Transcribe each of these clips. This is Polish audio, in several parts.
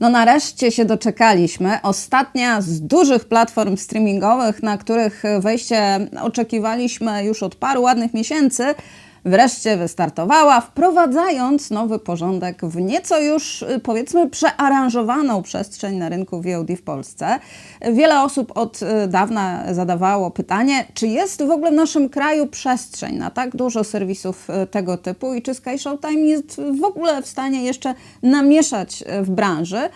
No nareszcie się doczekaliśmy. Ostatnia z dużych platform streamingowych, na których wejście oczekiwaliśmy już od paru ładnych miesięcy, wreszcie wystartowała, wprowadzając nowy porządek w nieco już y, powiedzmy przearanżowaną przestrzeń na rynku VOD w Polsce. Wiele osób od y, dawna zadawało pytanie, czy jest w ogóle w naszym kraju przestrzeń na tak dużo serwisów y, tego typu i czy Sky Showtime jest w ogóle w stanie jeszcze namieszać w branży.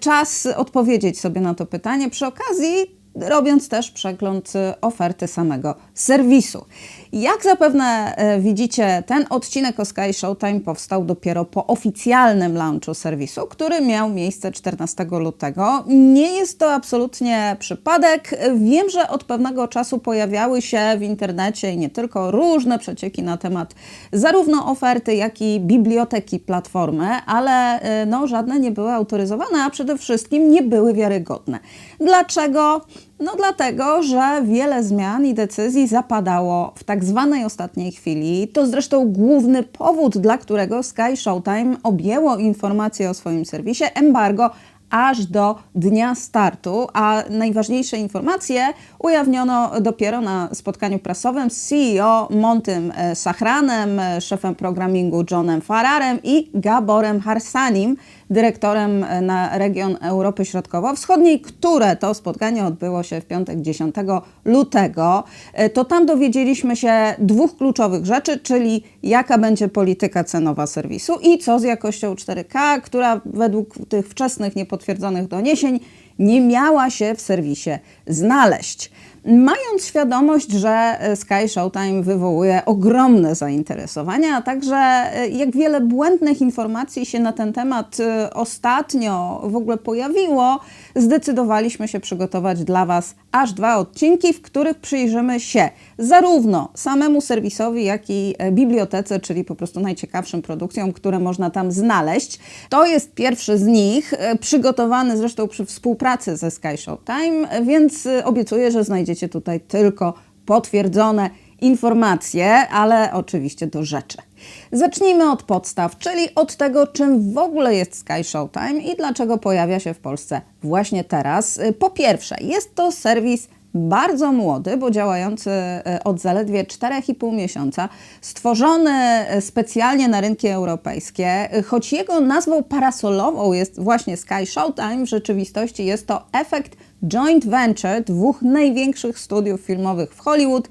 Czas odpowiedzieć sobie na to pytanie. Przy okazji robiąc też przegląd y, oferty samego serwisu. Jak zapewne e, widzicie, ten odcinek o Sky Showtime powstał dopiero po oficjalnym launchu serwisu, który miał miejsce 14 lutego. Nie jest to absolutnie przypadek. Wiem, że od pewnego czasu pojawiały się w internecie i nie tylko różne przecieki na temat zarówno oferty, jak i biblioteki platformy, ale e, no, żadne nie były autoryzowane, a przede wszystkim nie były wiarygodne. Dlaczego? No dlatego, że wiele zmian i decyzji zapadało w tak zwanej ostatniej chwili. To zresztą główny powód, dla którego Sky Showtime objęło informacje o swoim serwisie embargo aż do dnia startu, a najważniejsze informacje ujawniono dopiero na spotkaniu prasowym z CEO Montym e, Sachranem, e, szefem programingu Johnem Farrarem i Gaborem Harsanim, dyrektorem e, na region Europy Środkowo-Wschodniej, które to spotkanie odbyło się w piątek 10 lutego. E, To tam dowiedzieliśmy się dwóch kluczowych rzeczy, czyli jaka będzie polityka cenowa serwisu i co z jakością 4K, która według tych wczesnych niepotwierdzonych doniesień nie miała się w serwisie znaleźć. Mając świadomość, że e, Sky Showtime wywołuje ogromne zainteresowanie, a także e, jak wiele błędnych informacji się na ten temat e, ostatnio w ogóle pojawiło, zdecydowaliśmy się przygotować dla Was aż dwa odcinki, w których przyjrzymy się zarówno samemu serwisowi, jak i bibliotece, czyli po prostu najciekawszym produkcjom, które można tam znaleźć. To jest pierwszy z nich, przygotowany zresztą przy współpracy ze Sky Showtime, więc obiecuję, że znajdziecie tutaj tylko potwierdzone informacje, ale oczywiście do rzeczy. Zacznijmy od podstaw, czyli od tego, czym w ogóle jest Sky Showtime i dlaczego pojawia się w Polsce właśnie teraz. Po pierwsze, jest to serwis bardzo młody, bo działający e, od zaledwie 4,5 miesiąca, stworzony e, specjalnie na rynki europejskie, E, choć jego nazwą parasolową jest właśnie Sky Showtime, w rzeczywistości jest to efekt joint venture dwóch największych studiów filmowych w Hollywood,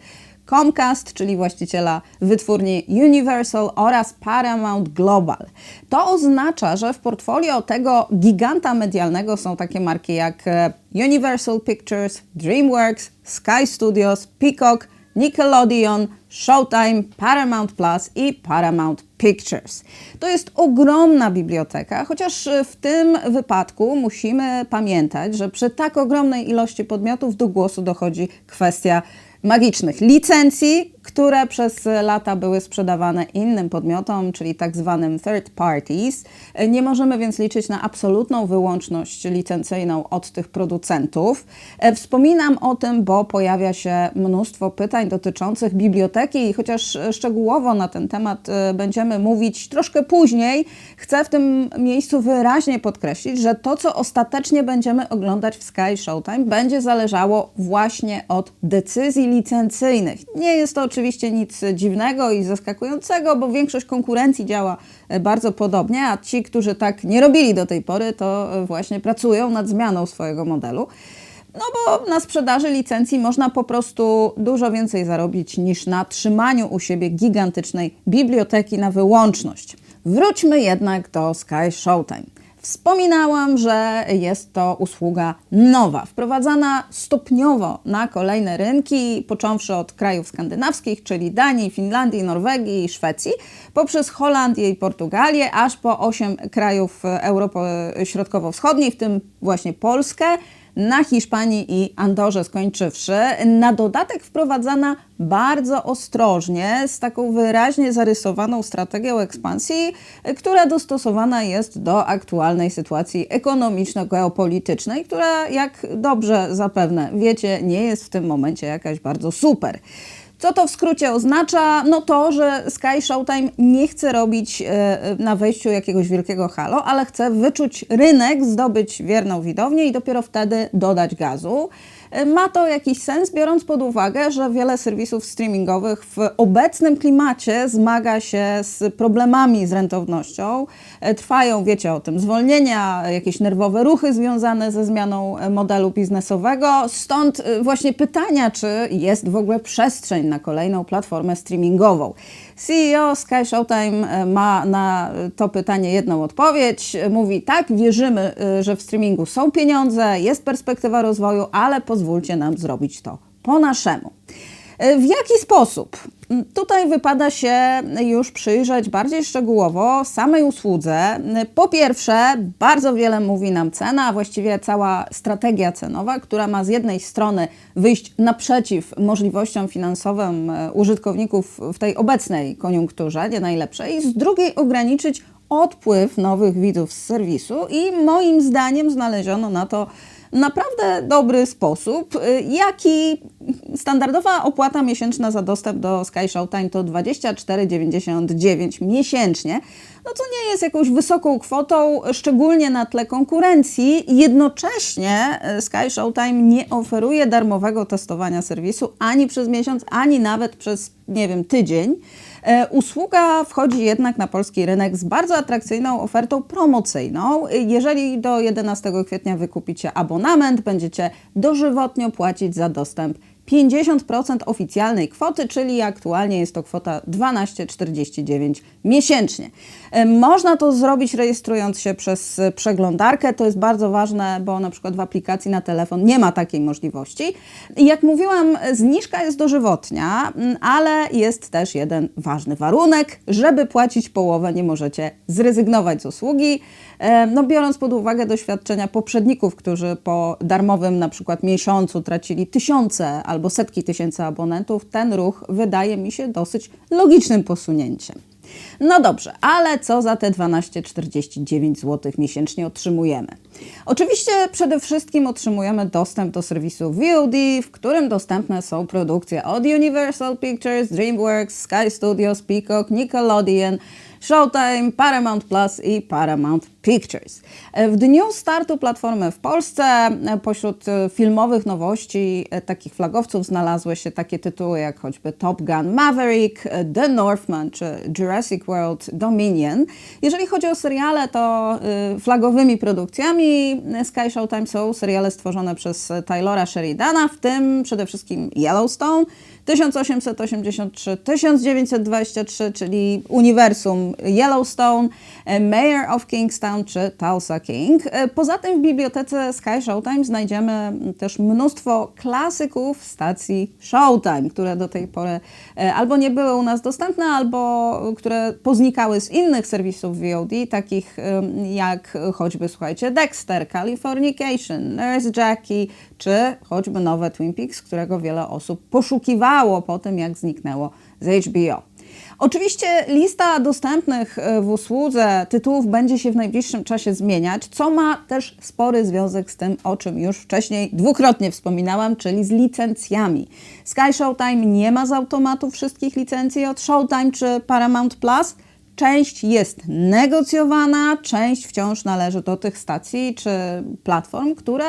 Comcast, czyli właściciela wytwórni Universal oraz Paramount Global. To oznacza, że w portfolio tego giganta medialnego są takie marki jak e, Universal Pictures, DreamWorks, Sky Studios, Peacock, Nickelodeon, Showtime, Paramount Plus i Paramount Pictures. To jest ogromna biblioteka, chociaż w tym wypadku musimy pamiętać, że przy tak ogromnej ilości podmiotów do głosu dochodzi kwestia magicznych licencji, które przez lata były sprzedawane innym podmiotom, czyli tak zwanym third parties. Nie możemy więc liczyć na absolutną wyłączność licencyjną od tych producentów. E, Wspominam o tym, bo pojawia się mnóstwo pytań dotyczących biblioteki i chociaż szczegółowo na ten temat e, będziemy mówić troszkę później, chcę w tym miejscu wyraźnie podkreślić, że to, co ostatecznie będziemy oglądać w Sky Showtime, będzie zależało właśnie od decyzji licencyjnych. Nie jest to oczywiście nic dziwnego i zaskakującego, bo większość konkurencji działa e, bardzo podobnie, a ci, którzy tak nie robili do tej pory, to e, właśnie pracują nad zmianą swojego modelu. No bo na sprzedaży licencji można po prostu dużo więcej zarobić niż na trzymaniu u siebie gigantycznej biblioteki na wyłączność. Wróćmy jednak do Sky Showtime. Wspominałam, że jest to usługa nowa, wprowadzana stopniowo na kolejne rynki, począwszy od krajów skandynawskich, czyli Danii, Finlandii, Norwegii i Szwecji, poprzez Holandię i Portugalię, aż po osiem krajów Europy Środkowo-Wschodniej, w tym właśnie Polskę, na Hiszpanii i Andorze skończywszy. Na dodatek wprowadzana bardzo ostrożnie, z taką wyraźnie zarysowaną strategią ekspansji, która dostosowana jest do aktualnej sytuacji ekonomiczno-geopolitycznej, która, jak dobrze zapewne wiecie, nie jest w tym momencie jakaś bardzo super. Co to w skrócie oznacza? No to, że Sky Showtime nie chce robić e, na wejściu jakiegoś wielkiego halo, ale chce wyczuć rynek, zdobyć wierną widownię i dopiero wtedy dodać gazu. E, Ma to jakiś sens, biorąc pod uwagę, że wiele serwisów streamingowych w obecnym klimacie zmaga się z problemami z rentownością. E, Trwają, wiecie o tym, zwolnienia, jakieś nerwowe ruchy związane ze zmianą e, modelu biznesowego. Stąd właśnie pytania, czy jest w ogóle przestrzeń na kolejną platformę streamingową. CEO Sky Showtime ma na to pytanie jedną odpowiedź. Mówi tak, wierzymy, że w streamingu są pieniądze, jest perspektywa rozwoju, ale pozwólcie nam zrobić to po naszemu. E, W jaki sposób? M, Tutaj wypada się już przyjrzeć bardziej szczegółowo samej usłudze. Po pierwsze, bardzo wiele mówi nam cena, a właściwie cała strategia cenowa, która ma z jednej strony wyjść naprzeciw możliwościom finansowym e, użytkowników w tej obecnej koniunkturze, nie najlepszej, i z drugiej ograniczyć odpływ nowych widzów z serwisu i moim zdaniem znaleziono na to naprawdę dobry sposób. Y, Jaki standardowa opłata miesięczna za dostęp do Sky Showtime to 24,99 miesięcznie. No co nie jest jakąś wysoką kwotą, szczególnie na tle konkurencji. Jednocześnie y, Sky Showtime nie oferuje darmowego testowania serwisu ani przez miesiąc, ani nawet przez, nie wiem, tydzień. E, Usługa wchodzi jednak na polski rynek z bardzo atrakcyjną ofertą promocyjną. Jeżeli do 11 kwietnia wykupicie abonament, będziecie dożywotnio płacić za dostęp 50% oficjalnej kwoty, czyli aktualnie jest to kwota 12,49 miesięcznie. E, Można to zrobić rejestrując się przez e, przeglądarkę. To jest bardzo ważne, bo na przykład w aplikacji na telefon nie ma takiej możliwości. Jak mówiłam, zniżka jest dożywotnia, ale jest też jeden ważny warunek. Żeby płacić połowę, nie możecie zrezygnować z usługi. E, No, biorąc pod uwagę doświadczenia poprzedników, którzy po darmowym na przykład miesiącu tracili tysiące albo setki tysięcy abonentów, ten ruch wydaje mi się dosyć logicznym posunięciem. No dobrze, ale co za te 12,49 zł miesięcznie otrzymujemy? Oczywiście przede wszystkim otrzymujemy dostęp do serwisu VOD, w którym dostępne są produkcje od Universal Pictures, DreamWorks, Sky Studios, Peacock, Nickelodeon, Showtime, Paramount Plus i Paramount Pictures. E, W dniu startu platformy w Polsce e, pośród e, filmowych nowości takich flagowców znalazły się takie tytuły jak choćby Top Gun Maverick, The Northman czy Jurassic World Dominion. Jeżeli chodzi o seriale, to flagowymi produkcjami Sky Showtime są seriale stworzone przez Taylora Sheridana, w tym przede wszystkim Yellowstone, 1883, 1923, czyli uniwersum Yellowstone, e, Mayor of Kingstown czy Tulsa King. E, Poza tym w bibliotece Sky Showtime znajdziemy też mnóstwo klasyków stacji Showtime, które do tej pory e, albo nie były u nas dostępne, albo które poznikały z innych serwisów VOD, takich jak choćby, słuchajcie, Dexter, Californication, Nurse Jackie, czy choćby nowe Twin Peaks, którego wiele osób poszukiwało po tym, jak zniknęło z HBO. Oczywiście lista dostępnych e, w usłudze tytułów będzie się w najbliższym czasie zmieniać, co ma też spory związek z tym, o czym już wcześniej dwukrotnie wspominałam, czyli z licencjami. Sky Showtime nie ma z automatu wszystkich licencji od Showtime czy Paramount Plus. Część jest negocjowana, część wciąż należy do tych stacji czy platform, które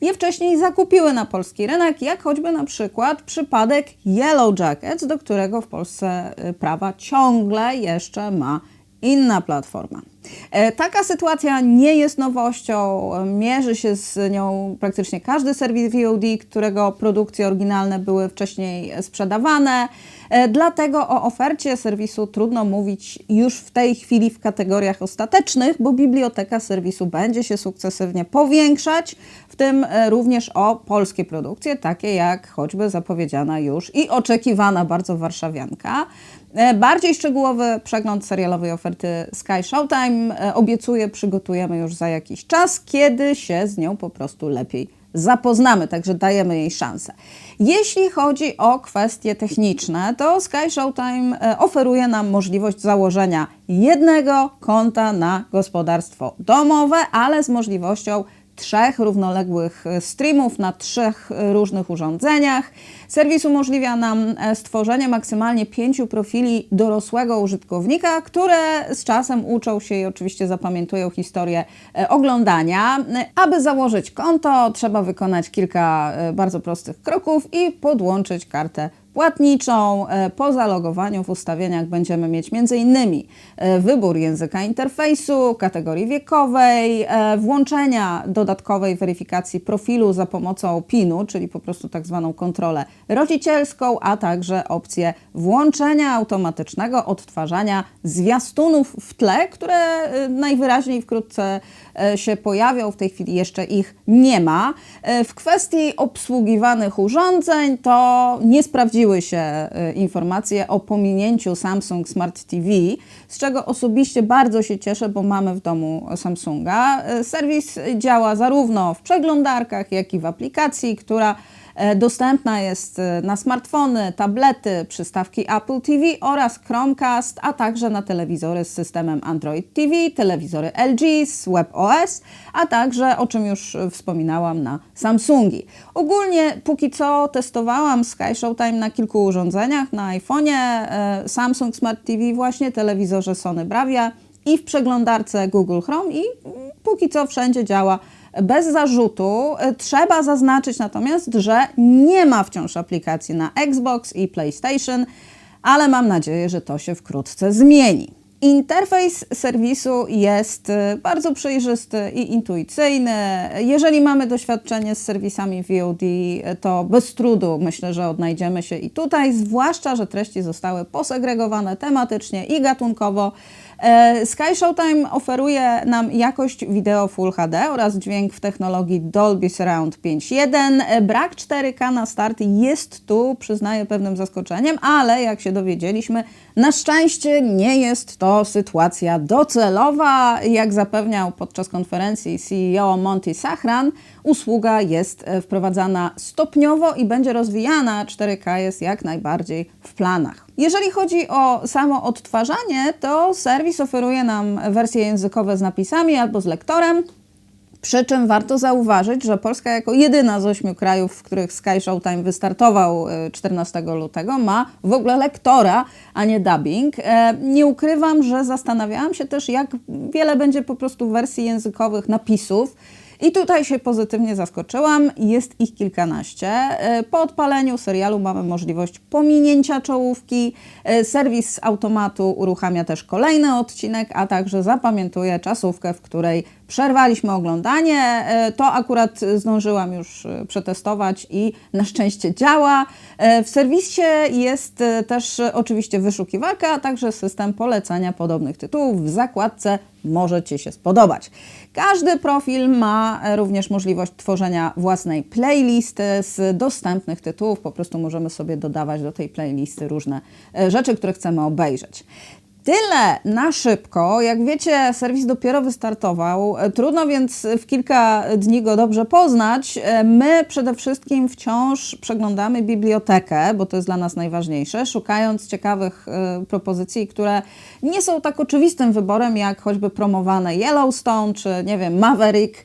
je wcześniej zakupiły na polski rynek, jak choćby na przykład przypadek Yellow Jackets, do którego w Polsce y, prawa ciągle jeszcze ma inna platforma. E, Taka sytuacja nie jest nowością, mierzy się z nią praktycznie każdy serwis VOD, którego produkcje oryginalne były wcześniej sprzedawane. E, Dlatego o ofercie serwisu trudno mówić już w tej chwili w kategoriach ostatecznych, bo biblioteka serwisu będzie się sukcesywnie powiększać, w tym e, również o polskie produkcje, takie jak choćby zapowiedziana już i oczekiwana bardzo warszawianka. E, Bardziej szczegółowy przegląd serialowej oferty Sky Showtime e, obiecuję, przygotujemy już za jakiś czas, kiedy się z nią po prostu lepiej zapoznamy, także dajemy jej szansę. Jeśli chodzi o kwestie techniczne, to Sky Showtime e, oferuje nam możliwość założenia jednego konta na gospodarstwo domowe, ale z możliwością trzech równoległych e, streamów na trzech e, różnych urządzeniach. Serwis umożliwia nam e, stworzenie maksymalnie pięciu profili dorosłego użytkownika, które z czasem uczą się i oczywiście zapamiętują historię oglądania. Aby założyć konto, trzeba wykonać kilka bardzo prostych kroków i podłączyć kartę płatniczą. E, po zalogowaniu w ustawieniach będziemy mieć m.in. E, wybór języka interfejsu, kategorii wiekowej, e, włączenia dodatkowej weryfikacji profilu za pomocą PIN-u, czyli po prostu tak zwaną kontrolę rodzicielską, a także opcję włączenia automatycznego odtwarzania zwiastunów w tle, które najwyraźniej wkrótce się pojawią. W tej chwili jeszcze ich nie ma. W kwestii obsługiwanych urządzeń to nie sprawdziłem pojawiły się y, informacje o pominięciu Samsung Smart TV, z czego osobiście bardzo się cieszę, bo mamy w domu Samsunga. Y, serwis działa zarówno w przeglądarkach, jak i w aplikacji, która dostępna jest e, na smartfony, tablety, przystawki Apple TV oraz Chromecast, a także na telewizory z systemem Android TV, telewizory LG z WebOS, a także, o czym już wspominałam, na Samsungi. Ogólnie póki co testowałam Sky Showtime na kilku urządzeniach, na iPhone'ie, e, Samsung Smart TV właśnie, telewizorze Sony Bravia i w przeglądarce Google Chrome i póki co wszędzie działa bez zarzutu. E, trzeba zaznaczyć natomiast, że nie ma wciąż aplikacji na Xbox i PlayStation, ale mam nadzieję, że to się wkrótce zmieni. Interfejs serwisu jest e, bardzo przejrzysty i intuicyjny. Jeżeli mamy doświadczenie z serwisami VOD, e, to bez trudu myślę, że odnajdziemy się i tutaj, zwłaszcza, że treści zostały posegregowane tematycznie i gatunkowo. E, Sky Showtime oferuje nam jakość wideo Full HD oraz dźwięk w technologii Dolby Surround 5.1. E, brak 4K na start jest tu, przyznaję, pewnym zaskoczeniem, ale jak się dowiedzieliśmy, na szczęście nie jest to sytuacja docelowa. Jak zapewniał podczas konferencji CEO Monty Sachran, usługa jest e, wprowadzana stopniowo i będzie rozwijana. 4K jest jak najbardziej w planach. Jeżeli chodzi o samo odtwarzanie, to serwis oferuje nam wersje językowe z napisami albo z lektorem. Przy czym warto zauważyć, że Polska jako jedyna z ośmiu krajów, w których Sky Showtime wystartował 14 e, lutego, ma w ogóle lektora, a nie dubbing. E, nie ukrywam, że zastanawiałam się też, jak wiele będzie po prostu wersji językowych napisów. I tutaj się pozytywnie zaskoczyłam, jest ich kilkanaście. E, po odpaleniu serialu mamy możliwość pominięcia czołówki. E, serwis z automatu uruchamia też kolejny odcinek, a także zapamiętuje czasówkę, w której przerwaliśmy oglądanie. E, to akurat zdążyłam już przetestować i na szczęście działa. W serwisie jest też oczywiście wyszukiwarka, a także system polecania podobnych tytułów w zakładce może Ci się spodobać. Każdy profil ma również możliwość tworzenia własnej playlisty z dostępnych tytułów. Po prostu możemy sobie dodawać do tej playlisty różne e, rzeczy, które chcemy obejrzeć. Tyle na szybko. Jak wiecie, serwis dopiero wystartował. Trudno więc w kilka dni go dobrze poznać. My przede wszystkim wciąż przeglądamy bibliotekę, bo to jest dla nas najważniejsze, szukając ciekawych y, propozycji, które nie są tak oczywistym wyborem, jak choćby promowane Yellowstone czy, nie wiem, Maverick E,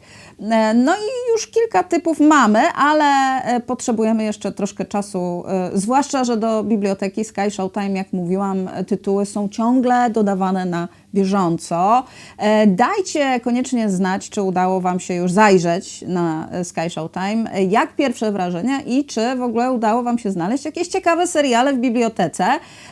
no i już kilka typów mamy, ale e, potrzebujemy jeszcze troszkę czasu, e, zwłaszcza, że do biblioteki Sky Showtime, jak mówiłam, tytuły są ciągle dodawane na bieżąco. E, dajcie koniecznie znać, czy udało Wam się już zajrzeć na Sky Showtime, e, jak pierwsze wrażenia i czy w ogóle udało Wam się znaleźć jakieś ciekawe seriale w bibliotece.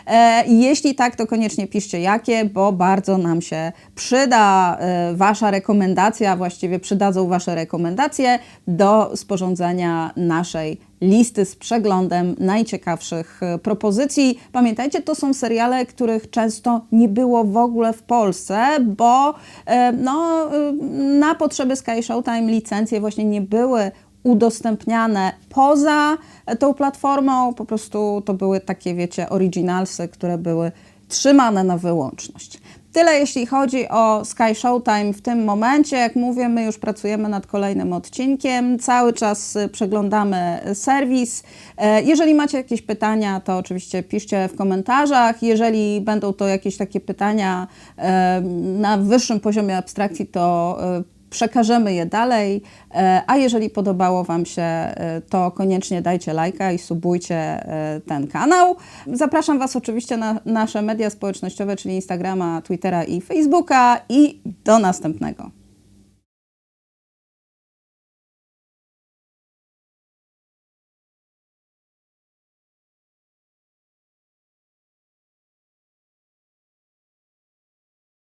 E, jeśli tak, to koniecznie piszcie jakie, bo bardzo nam się przyda Wasza rekomendacja, właściwie przydadzą Wasze rekomendacje do sporządzenia naszej listy z przeglądem najciekawszych e, propozycji. Pamiętajcie, to są seriale, których często nie było w ogóle w Polsce, bo e, no, e, na potrzeby Sky Showtime licencje właśnie nie były udostępniane poza tą platformą. Po prostu to były takie, wiecie, originalsy, które były trzymane na wyłączność. Tyle jeśli chodzi o Sky Showtime w tym momencie. Jak mówię, my już pracujemy nad kolejnym odcinkiem. Cały czas y, przeglądamy serwis. E, jeżeli macie jakieś pytania, to oczywiście piszcie w komentarzach. Jeżeli będą to jakieś takie pytania e, na wyższym poziomie abstrakcji, to e, przekażemy je dalej, e, a jeżeli podobało Wam się, e, to koniecznie dajcie lajka i subujcie e, ten kanał. Zapraszam Was oczywiście na nasze media społecznościowe, czyli Instagrama, Twittera i Facebooka i do następnego.